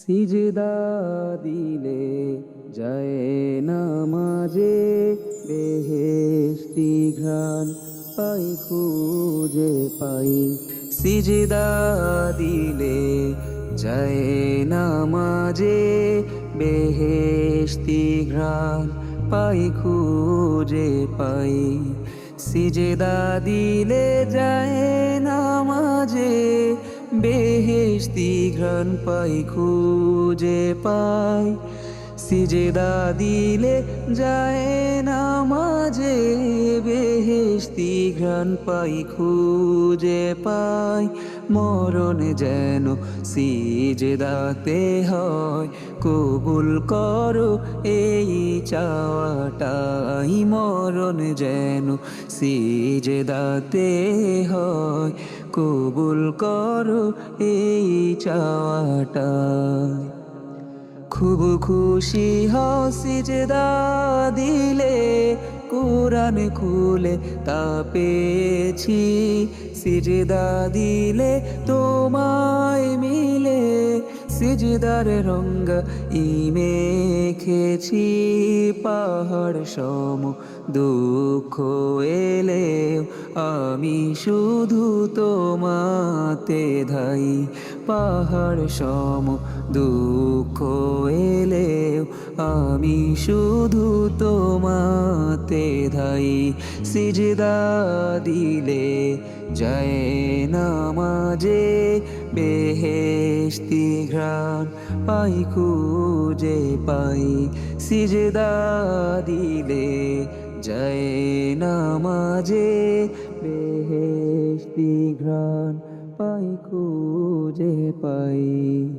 সিজদা দিলে যায় নামাজে বেহেশতি ঘ্রাণ পাই, খুঁজে পাই। সিজদা দিলে যায় নামাজে বেহেশতি ঘ্রাণ পাই, খুঁজে পাই। সিজদা দিলে যায় নামাজে বেহেশতি ঘ্রাণ পাই খুঁজে পাই। সিজদা দিলে যায় নামাজে, বেহেশতি ঘ্রাণ পাই, খুঁজে পাই। মরণ যেন সিজদাতে হয়, কবুল করো এই চাওয়াটাই। মরণ যেন সিজদাতে হয়, কবুল করো এই চাওয়াটাই। খুব খুশি হও সিজদা দিলে কোরআন খুলে তা পেয়েছি। সিজদা দিলে তোমায় মিলে, সিজদার রঙ রঙ্গ ইমেখেছি পাহাড় সম দুঃখ এলে আমি শুধু তোমাতে ধাই। পাহাড় সম দুঃখ আমি শুধু তোমাতে ধাই সিজদা দিলে যায় নামাজে, বেহেশতি ঘ্রাণ পাই, খুঁজে পাই। সিজদা দিলে যায় নামাজে, বেহেশতি ঘ্রাণ পাই, খুঁজে পাই।